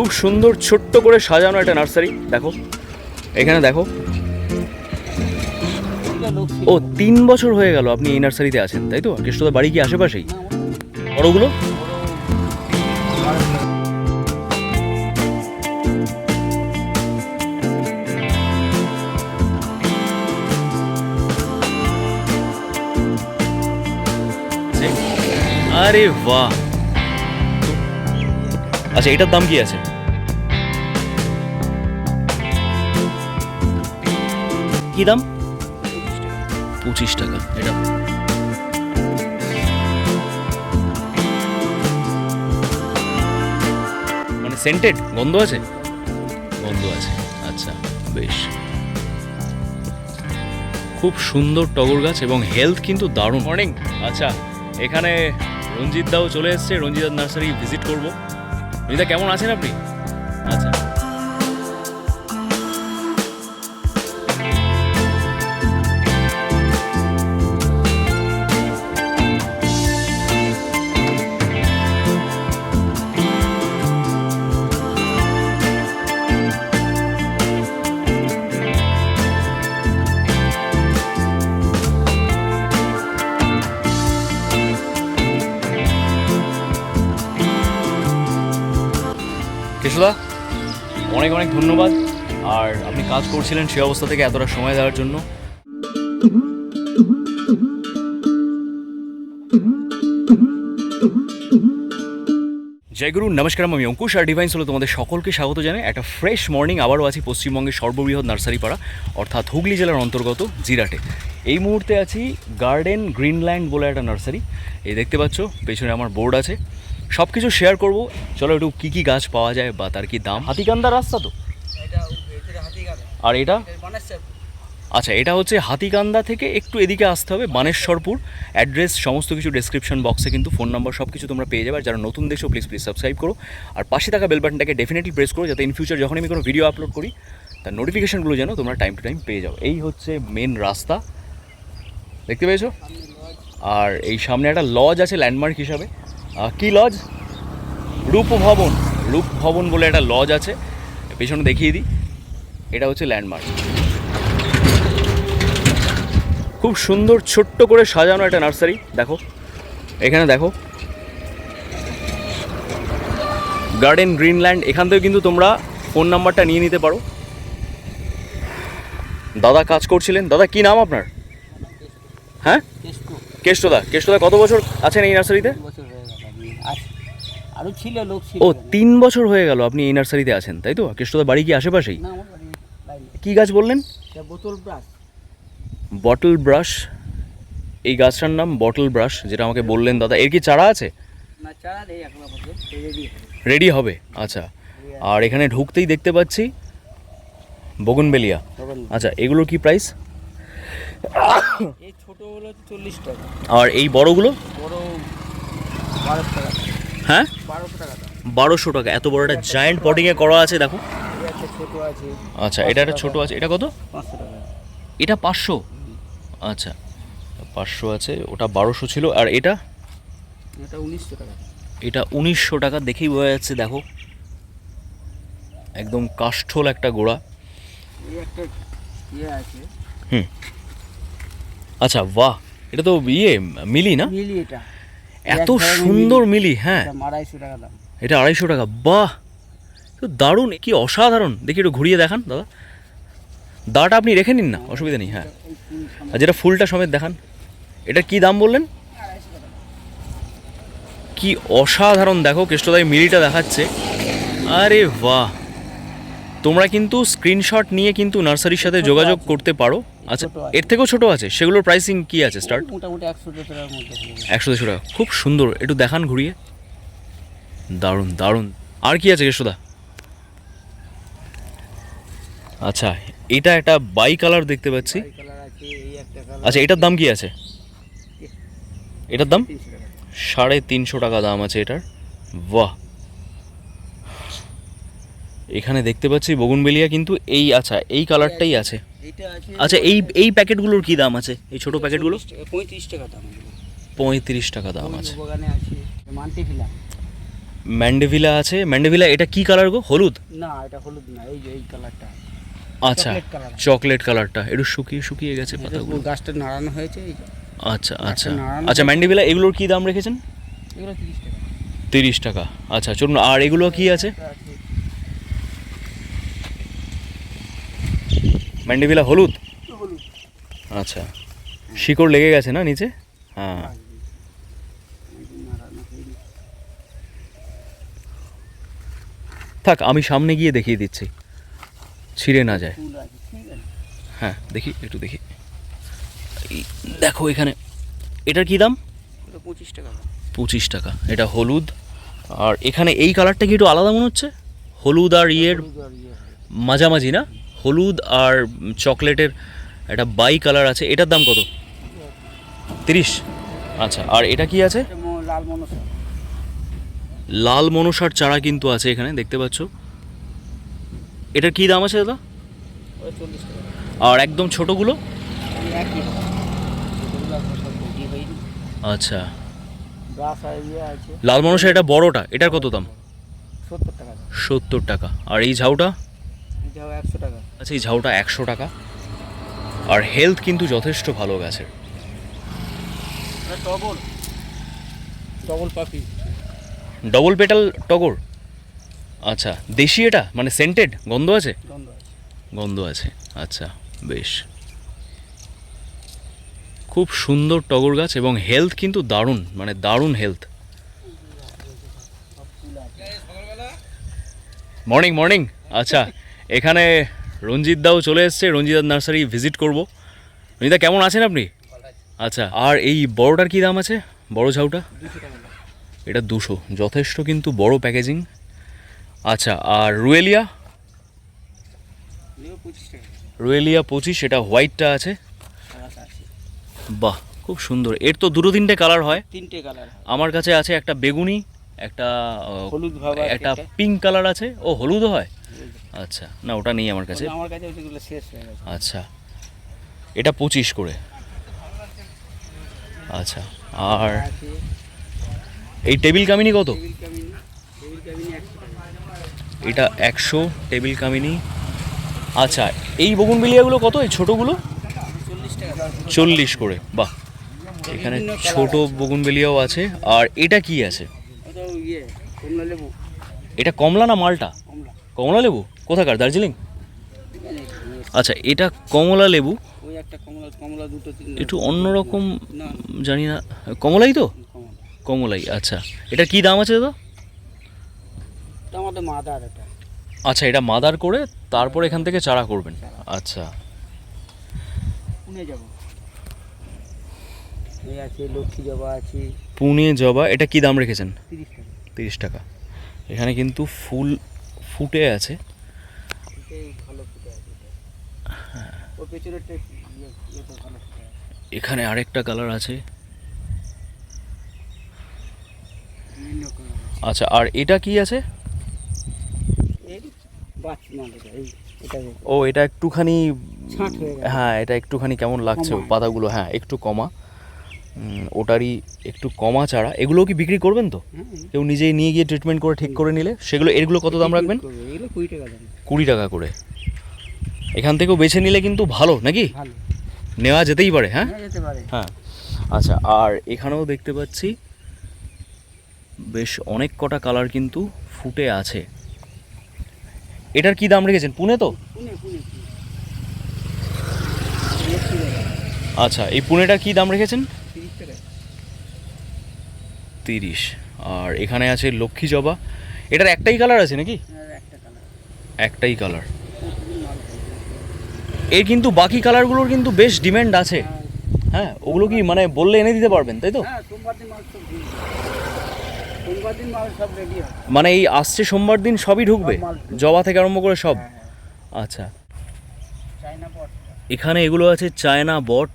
খুব সুন্দর ছোট্ট করে সাজানো একটা নার্সারি। দেখো, এখানে দেখো। ও, তিন বছর হয়ে গেল আপনি এই নার্সারিতে আছেন, তাই তো? কৃষ্ণদার বাড়ি কি আশেপাশেই? বড়গুলো আরে বাহ। আচ্ছা এটার দাম কি আছে? কি দাম? পঁচিশ টাকা। এটা মানে সেন্টেড গন্ধ আছে? গন্ধ আছে। আচ্ছা বেশ। খুব সুন্দর টগর গাছ এবং হেলথ কিন্তু দারুণ। মর্নিং আচ্ছা এখানে রঞ্জিত দাও চলে এসছে। রঞ্জিত নার্সারি ভিজিট করব। রঞ্জিতা কেমন আছেন আপনি? আচ্ছা। কেশুদা, অনেক অনেক ধন্যবাদ। আর আপনি কাজ করছিলেন সে অবস্থা থেকে এতটা সময় দেওয়ার জন্য। জয় গুরু নমস্কার আমি অঙ্কুশ আর ডিভাইন্স হলো তোমাদের সকলকে স্বাগত জানাই। একটা ফ্রেশ মর্নিং আবারও আছি পশ্চিমবঙ্গের সর্ববৃহৎ নার্সারি পাড়া অর্থাৎ হুগলি জেলার অন্তর্গত জিরাটে। এই মুহূর্তে আছি গার্ডেন গ্রিনল্যান্ড বলে একটা নার্সারি। এই দেখতে পাচ্ছ, পেছনে আমার বোর্ড আছে। সব কিছু শেয়ার করব। চলো একটু কী কী গাছ পাওয়া যায় বা তার কি দাম? হাতিকান্দা রাস্তা তো। আর এটা? আচ্ছা এটা হচ্ছে হাতিকান্দা থেকে একটু এদিকে আসতে হবে বানেশ্বরপুর। অ্যাড্রেস সমস্ত কিছু ডেসক্রিপশন বক্সে কিন্তু ফোন নাম্বার সব কিছু তোমরা পেয়ে যাবে। আর যারা নতুন দেখছ প্লিজ প্লিজ সাবস্ক্রাইব করো। আর পাশে থাকা বেল বাটনটাকে ডেফিনেটলি প্রেস করো যাতে ইন ফিউচার যখন আমি কোনো ভিডিও আপলোড করি তার নোটিফিকেশানগুলো যেন তোমরা টাইম টু টাইম পেয়ে যাও। এই হচ্ছে মেন রাস্তা। দেখতে পেয়েছ? আর এই সামনে একটা লজ আছে ল্যান্ডমার্ক হিসাবে। কি লজ? রূপভবন। রূপভবন বলে একটা লজ আছে। পেছনে দেখিয়ে দিই। এটা হচ্ছে ল্যান্ডমার্ক। খুব সুন্দর ছোট্ট করে সাজানো একটা নার্সারি। দেখো। এখানে দেখো। Garden Greenland. এখান থেকে কিন্তু তোমরা ফোন নাম্বারটা নিয়ে নিতে পারো। দাদা কাজ করছিলেন। দাদা কি নাম আপনার? হ্যাঁ? কেষ্টু। কেষ্টদা। কেষ্টদা কত বছর আছেন এই নার্সারিতে? আছি আরও ছিল লোক ছিল ও তিন বছর হয়ে গেল আপনি এই নার্সারিতে আছেন তাই তো? কেষ্টদা বাড়ি কি আশেপাশেই? না আমার বাড়ি বাইরে। কি গাছ বললেন? এটা বোতল ব্রাশ। Bottle brush. এই গাছটার নাম বটল ব্রাশ যেটা আমাকে বললেন দাদা। এর কি চারা আছে? না চারা নেই এখন আপাতত। রেডি রেডি হবে? আচ্ছা। আর এখানে ঢুকতেই দেখতে পাচ্ছি বগুনবেলিয়া। আচ্ছা এগুলোর কি প্রাইস এই ছোটো হলো চল্লিশ টাকা। আর এই বড়গুলো? বড়। হ্যাঁ? বারোশো টাকা এত বড় একটা জায়েন্ট পটিংয়ে করা আছে দেখো। আচ্ছা এটা একটা ছোট আছে। এটা কত? এটা পাঁচশো? আচ্ছা পাঁচশো আছে ওটা বারোশো ছিল। আর এটা? এটা উনিশশো টাকা। এটা উনিশশো টাকা দেখেই বোঝা যাচ্ছে দেখো। একদম কাষ্ঠল একটা গোড়া। একটা ইয়ে হুম। আচ্ছা বাহ। এটা তো ইয়ে মিলি না? মিলি এটা। এত সুন্দর মিলি। হ্যাঁ। এটা আড়াইশো টাকা দাম। এটা আড়াইশো টাকা বাহ! তো দারুণ কি অসাধারণ। দেখি একটু ঘুরিয়ে দেখান দাদা। দাটা আপনি রেখে নিন না অসুবিধা নেই হ্যাঁ। আর যেটা ফুলটা সমেত দেখান এটা কি দাম বললেন? কি অসাধারণ দেখো কেষ্টদাই মিলিটা দেখাচ্ছে। আরে বাহ! তোমরা কিন্তু স্ক্রিনশট নিয়ে কিন্তু নার্সারির সাথে যোগাযোগ করতে পারো। আচ্ছা। এর থেকেও ছোট আছে? সেগুলোর প্রাইসিং কি আছে স্টার্ট মোটামুটি একশো দেড়শো টাকার মধ্যে একশো দেড়শো টাকা। খুব সুন্দর একটু দেখান ঘুরিয়ে। দারুণ দারুণ। আর কি আছে কেষ্টদা আচ্ছা এটা একটা বাই কালার দেখতে পাচ্ছি। আচ্ছা এটার দাম কি আছে? এটার দাম? সাড়ে তিনশো টাকা দাম আছে এটার। বাহ! এখানে দেখতে পাচ্ছি বগুনবেলিয়া কিন্তু এই আচ্ছা এই কালারটাই আছে। আচ্ছা এই এই প্যাকেটগুলোর কি দাম আছে? এই ছোট প্যাকেটগুলো? পঁয়ত্রিশ টাকা দাম পঁয়ত্রিশ টাকা দাম আছে। ম্যান্ডেভিলা আছে? ম্যান্ডেভিলা এটা কি কালার গো? হলুদ? না এটা হলুদ না এই যে এই কালারটা। আচ্ছা চকলেট কালারটা। একটু শুকিয়ে শুকিয়ে গেছে পাতাগুলো। গাছটা নাড়ানো হয়েছে আচ্ছা আচ্ছা। আচ্ছা ম্যান্ডেভিলা এগুলোর কি দাম রেখেছেন? এগুলো তিরিশ টাকা। তিরিশ টাকা। আচ্ছা চলুন আর এগুলো কি আছে এটা আছে ম্যান্ডেভিলা হলুদ? আচ্ছা। শিকড় লেগে গেছে না নিচে? হ্যাঁ। থাক আমি সামনে গিয়ে দেখিয়ে দিচ্ছি। ছিঁড়ে না যায়। হ্যাঁ দেখি একটু দেখি। দেখো এখানে। এটার কি দাম? পঁচিশ টাকা। পঁচিশ টাকা। এটা হলুদ। আর এখানে এই কালারটা কি একটু আলাদা মনে হচ্ছে? হলুদ আর ইয়ের ইয়ে। মাঝামাঝি না? হলুদ আর চকলেটের একটা বাই কালার আছে এটার দাম কত? তিরিশ? আচ্ছা আর এটা কি আছে? লাল মনসার চারা কিন্তু আছে এখানে দেখতে পাচ্ছ। এটার কি দাম আছে দাদা? আর একদম ছোটোগুলো? আচ্ছা। ইয়ে লাল মনসা এটা বড়টা এটার কত দাম? সত্তর টাকা। আর এই ঝাউটা? এটাও একশো টাকা। আচ্ছা এই ঝাউটা একশো টাকা? আর হেলথ কিন্তু যথেষ্ট ভালো গাছের। এটা ডবল পাপি ডবল পেটাল টগর? আচ্ছা দেশি এটা? মানে সেন্টেড গন্ধ আছে? গন্ধ আছে। আচ্ছা বেশ। খুব সুন্দর টগর গাছ এবং হেলথ কিন্তু দারুণ মানে দারুণ হেলথ মর্নিং মর্নিং আচ্ছা এখানে রঞ্জিত দাও চলে এসছে। রঞ্জিতার নার্সারি ভিজিট করব। রঞ্জিতা কেমন আছেন আপনি? আচ্ছা আর এই বড়টার কি দাম আছে? বড় ঝাউটা? এটা দুশো। যথেষ্ট কিন্তু বড় প্যাকেজিং। আচ্ছা আর রুয়েলিয়া? রুয়েলিয়া পঁচিশ এটা হোয়াইটটা আছে। বাহ খুব সুন্দর। এর তো দুটো তিনটে কালার হয়। তিনটে কালার আমার কাছে আছে একটা বেগুনি একটা হলুদ একটা। পিঙ্ক কালার আছে। ও হলুদও হয়? আচ্ছা না ওটা নেই আমার কাছে। আমার কাছে ওইগুলো শেষ হয়ে গেছে। আচ্ছা এটা পঁচিশ করে। আচ্ছা আর এই টেবিল কামিনি কত? এটা একশো টেবিল কামিনি। আচ্ছা এই বগুনবিলিয়াগুলো কত এই ছোটোগুলো? চল্লিশ করে বাহ। এখানে ছোট বগুনবেলিয়াও আছে আর এটা কি আছে? ইয়ে এটা কমলা না মালটা? কমলা লেবু? কোথাকার? দার্জিলিং? আচ্ছা এটা কমলা লেবু। একটা অন্যরকম জানি না। কমলাই তো? কমলাই আচ্ছা। এটা কি দাম আছে দাদা? মাদার আচ্ছা এটা মাদার করে তারপর এখান থেকে চারা করবেন। আচ্ছা। পুনে যাব। এই আছে লক্ষ্মী জবা আছে। পুনে জবা এটা কি দাম রেখেছেন? তিরিশ টাকা। এখানে কিন্তু ফুল ফুটে আছে। ইয়ে ফুটে আছে এখানে আরেকটা কালার আছে। আচ্ছা আর এটা কি আছে। ও এটা একটুখানি হয়ে এটা একটুখানি কেমন লাগছে? পাতাগুলো হ্যাঁ একটু কমা। ওটারই একটু কমা চারা। এগুলো কি বিক্রি করবেন তো? কেউ নিজেই নিয়ে গিয়ে ট্রিটমেন্ট করে ঠিক করে নিলে? সেগুলো এগুলো কত দাম রাখবেন? কুড়ি টাকা করে। এখান থেকেও বেছে নিলে কিন্তু ভালো নাকি? নেওয়া যেতেই পারে হ্যাঁ? হ্যাঁ যেতে পারে। হ্যাঁ। আচ্ছা আর এখানেও দেখতে পাচ্ছি বেশ অনেক কটা কালার কিন্তু ফুটে আছে। এটার কি দাম রেখেছেন? পুনে তো? আচ্ছা এই পুনেটা কি দাম রেখেছেন? তিরিশ। আর এখানে আছে লক্ষ্মী জবা। এটার একটাই কালার আছে নাকি? একটাই কালার। এর কিন্তু বাকি কালারগুলোর কিন্তু বেশ ডিমান্ড আছে। হ্যাঁ, ওগুলো কি মানে বললে এনে দিতে পারবেন তাই তো? মানে এই আসছে সোমবার দিন সবই ঢুকবে। জবা থেকে আরম্ভ করে সব? হ্যাঁ হ্যাঁ। আচ্ছা। এখানে এগুলো আছে চায়না বট।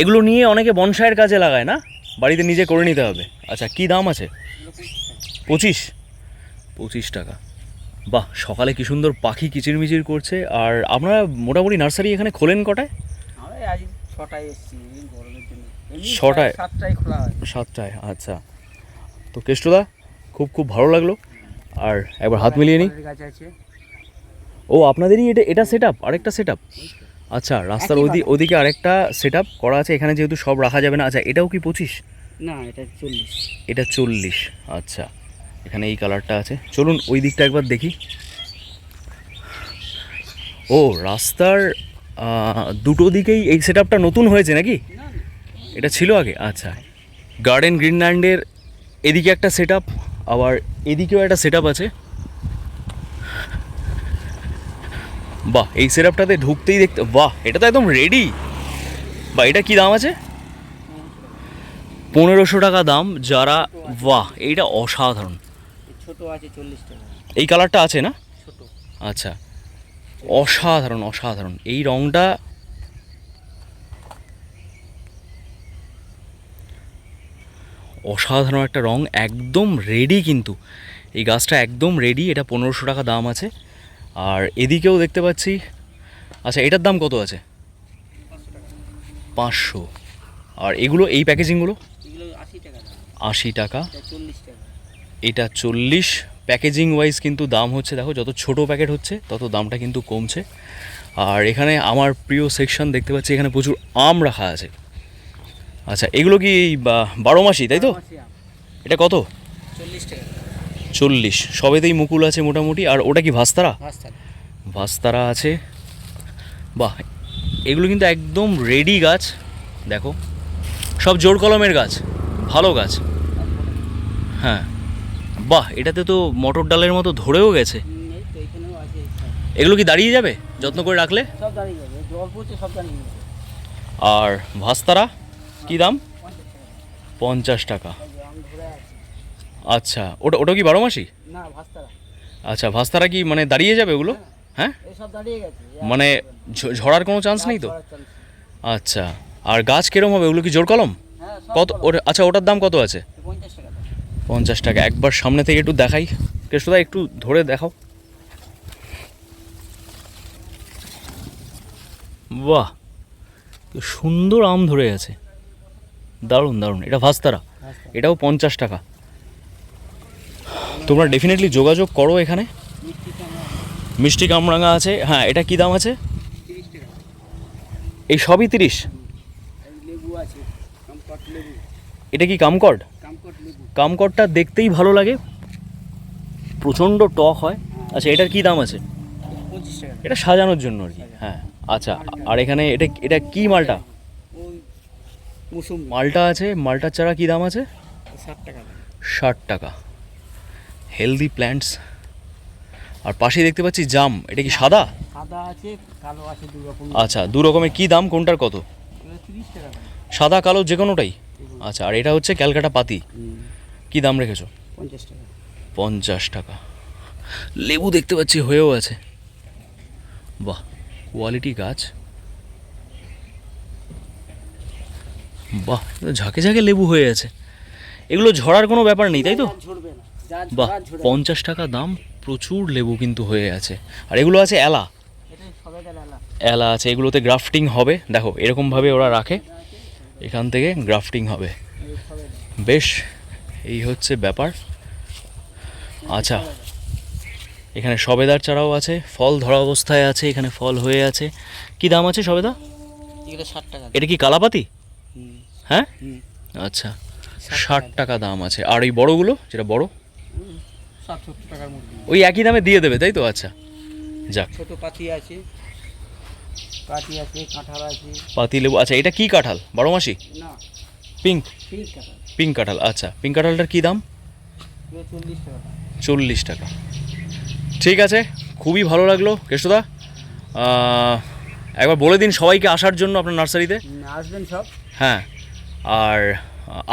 এগুলো নিয়ে অনেকে বনসাইয়ের কাজে লাগায় না? বাড়িতে নিজে করে নিতে হবে। আচ্ছা কি দাম আছে? পঁচিশ? পঁচিশ টাকা। বাহ সকালে কি সুন্দর পাখি কিচিরমিচির করছে। আর আপনারা মোটামুটি নার্সারি এখানে খোলেন কটায়? ছটায়? সাতটায় আচ্ছা। তো কেষ্টদা খুব খুব ভালো লাগল। আর একবার হাত মিলিয়ে নিই। ও আপনাদেরই এটা এটা সেট আপ আরেকটা সেট আপ আচ্ছা রাস্তার একই ওদি ওদিকে আরেকটা সেট করা আছে এখানে যেহেতু সব রাখা যাবে না। আচ্ছা এটাও কি পঁচিশ? না এটা চল্লিশ। এটা চল্লিশ আচ্ছা। এখানে এই কালারটা আছে। চলুন ওই দিকটা একবার দেখি। ও রাস্তার দুটো দিকেই এই সেট আপটা নতুন হয়েছে নাকি? এটা ছিল আগে? আচ্ছা। গার্ডেন গ্রিনল্যান্ডের এদিকে একটা সেট আবার এদিকেও একটা সেট আছে। বাহ এই সিরাপটাতে ঢুকতেই দেখতে বাহ এটা তো একদম রেডি বা এটা কি দাম আছে? পনেরোশো টাকা দাম যারা বাহ এইটা অসাধারণ। ছোট আছে চল্লিশ টাকা। এই কালারটা আছে না? ছোট। আচ্ছা অসাধারণ অসাধারণ। এই রংটা অসাধারণ একটা রং একদম রেডি কিন্তু। এই গাছটা একদম রেডি এটা পনেরোশো টাকা দাম আছে। আর এদিকেও দেখতে পাচ্ছি আচ্ছা এটার দাম কত আছে? পাঁচশো। আর এগুলো এই প্যাকেজিংগুলো? আশি টাকা। এটা চল্লিশ। প্যাকেজিং ওয়াইজ কিন্তু দাম হচ্ছে দেখো যত ছোট প্যাকেট হচ্ছে তত দামটা কিন্তু কমছে। আর এখানে আমার প্রিয় সেকশন দেখতে পাচ্ছি এখানে প্রচুর আম রাখা আছে। আচ্ছা এগুলো কি বারো মাসি তাই তো? এটা কত? চল্লিশ টাকা। চল্লিশ। সবেতেই মুকুল আছে মোটামুটি। আর ওটা কি ভাস্তারা? ভাস ভাস্তারা আছে। বাহ এগুলো কিন্তু একদম রেডি গাছ। দেখো সব জোর কলমের গাছ ভালো গাছ। হ্যাঁ বাহ এটাতে তো মটর ডালের মতো ধরেও গেছে। এগুলো কি দাঁড়িয়ে যাবে? যত্ন করে রাখলে? আর ভাস্তারা কি দাম? পঞ্চাশ টাকা পঞ্চাশ টাকা এই যে আমি ঘুরে আছি আচ্ছা ওটা ওটা কি বারো মাসি না ভাস্তারা। আচ্ছা ভাস্তারা কি মানে দাঁড়িয়ে যাবে ওগুলো? হ্যাঁ দাঁড়িয়ে মানে ঝরার কোনো চান্স নেই তো? আচ্ছা আর গাছ কিরম হবে? ওগুলো কি জোর কলম? হ্যাঁ কত ওটা আচ্ছা ওটার দাম কত আছে? পঞ্চাশ টাকা। একবার সামনে থেকে একটু দেখাই। কেষ্টদা একটু ধরে দেখাও। বাহ সুন্দর আম ধরে আছে। দারুণ দারুণ। এটা ভাস্তারা। এটাও পঞ্চাশ টাকা। তোমরা ডেফিনেটলি যোগাযোগ করো এখানে। মিষ্টি কামরাঙা আছে। হ্যাঁ এটা কি দাম আছে? এই সবই তিরিশ? এটা কি কামকড কামকট? লেবু কামকডটা দেখতেই ভালো লাগে। প্রচণ্ড টক হয়। আচ্ছা এটার কি দাম আছে? এটা সাজানোর জন্য আর কি। হ্যাঁ আচ্ছা আর এখানে এটা এটা কি মালটা? মালটা আছে মালটার চারা কি দাম আছে? ষাট টাকা। ষাট টাকা। হেলদি প্ল্যান্টস আর পাশে দেখতে পাচ্ছি জাম। এটা কি সাদা? সাদা আছে কালো আছে দু রকম। আচ্ছা দু রকমের কি দাম? কোনটার কত? সাদা কালো যে কোনোটাই? আচ্ছা আর এটা হচ্ছে ক্যালকাটা পাতি। কি দাম রেখেছো? পঞ্চাশ টাকা। পঞ্চাশ টাকা। লেবু দেখতে পাচ্ছি হয়েও আছে। বাহ কোয়ালিটি গাছ। বাহ ঝাঁকে ঝাঁকে লেবু হয়ে আছে। এগুলো ঝরার কোনো ব্যাপার নেই তাই তো? বাহ পঞ্চাশ টাকা দাম প্রচুর লেবু কিন্তু হয়ে আছে। আর এগুলো আছে এলা? এলা। আছে এগুলোতে গ্রাফটিং হবে। দেখো এরকমভাবে ওরা রাখে। এখান থেকে গ্রাফটিং হবে। বেশ এই হচ্ছে ব্যাপার। আচ্ছা এখানে সবেদার চারাও আছে ফল ধরা অবস্থায় আছে এখানে ফল হয়ে আছে। কি দাম আছে সবেদা? ষাট টাকা এটা কি কালাপাতি? হ্যাঁ? আচ্ছা ষাট টাকা দাম আছে। আর এই বড়গুলো যেটা বড়? ষাট সত্তর টাকার মধ্যে ওই একই দামে দিয়ে দেবে তাই তো? আচ্ছা যাক। ছোট পাতি আছে পাতি আছে কাঁঠাল আছে। পাতি লেবু আচ্ছা এটা কি কাঁঠাল? বারো মাসি? না। পিঙ্ক। কাঁঠাল। পিঙ্ক কাঁঠাল আচ্ছা। পিঙ্ক কাঁঠালটার কি দাম? চল্লিশ টাকা। চল্লিশ টাকা। ঠিক আছে খুবই ভালো লাগল আহ, একবার বলে দিন সবাইকে আসার জন্য আপনার নার্সারিতে। আসবেন সব। হ্যাঁ আর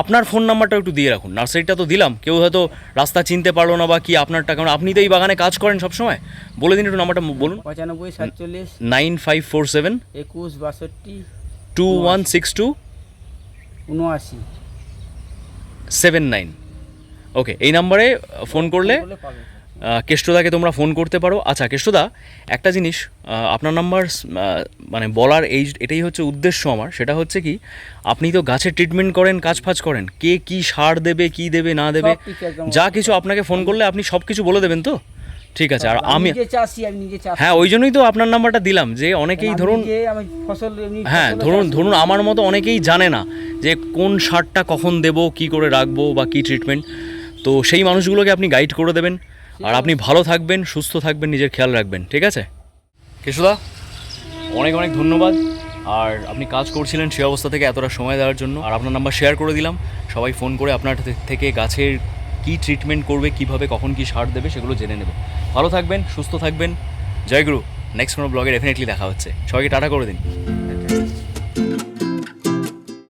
আপনার ফোন নাম্বারটা একটু দিয়ে রাখুন। নার্সারিটা তো দিলাম কেউ হয়তো রাস্তা চিনতে পারল না বা কি আপনারটা কারণ আপনি তো এই বাগানে কাজ করেন সবসময়। বলে দিন একটু নাম্বারটা বলুন। পঁচানব্বই সাতচল্লিশ নাইন ফাইভ ফোর সেভেন একুশ বাষট্টি টু ওয়ান সিক্স টু উনআশি। সেভেন নাইন ওকে এই নাম্বারে ফোন করলে কেষ্টদাকে তোমরা ফোন করতে পারো। আচ্ছা কেষ্টদা একটা জিনিস আপনার নাম্বার মানে বলার এই এটাই হচ্ছে উদ্দেশ্য আমার। সেটা হচ্ছে কি আপনি তো গাছের ট্রিটমেন্ট করেন কাজ ফাজ করেন। কে কি সার দেবে কি দেবে না দেবে যা কিছু আপনাকে ফোন করলে আপনি সব কিছু বলে দেবেন তো? ঠিক আছে আর আমি হ্যাঁ ওই জন্যই তো আপনার নাম্বারটা দিলাম যে অনেকেই ধরুন হ্যাঁ ধরুন ধরুন আমার মতো অনেকেই জানে না যে কোন সারটা কখন দেব কি করে রাখব বা কি ট্রিটমেন্ট তো সেই মানুষগুলোকে আপনি গাইড করে দেবেন। আর আপনি ভালো থাকবেন, সুস্থ থাকবেন, নিজের খেয়াল রাখবেন, ঠিক আছে? কেশুদা, অনেক অনেক ধন্যবাদ। আর আপনি কাজ করছিলেন সে অবস্থা থেকে এতটা সময় দেওয়ার জন্য। আর আপনার নাম্বার শেয়ার করে দিলাম। সবাই ফোন করে আপনার থেকে গাছের কি ট্রিটমেন্ট করবে, কীভাবে, কখন কি সার দেবে, সেগুলো জেনে নেবে। ভালো থাকবেন, সুস্থ থাকবেন। জয় গুরু নেক্সট কোনো ব্লগে ডেফিনেটলি দেখা হচ্ছে। সবাইকে টাটা করে দিন।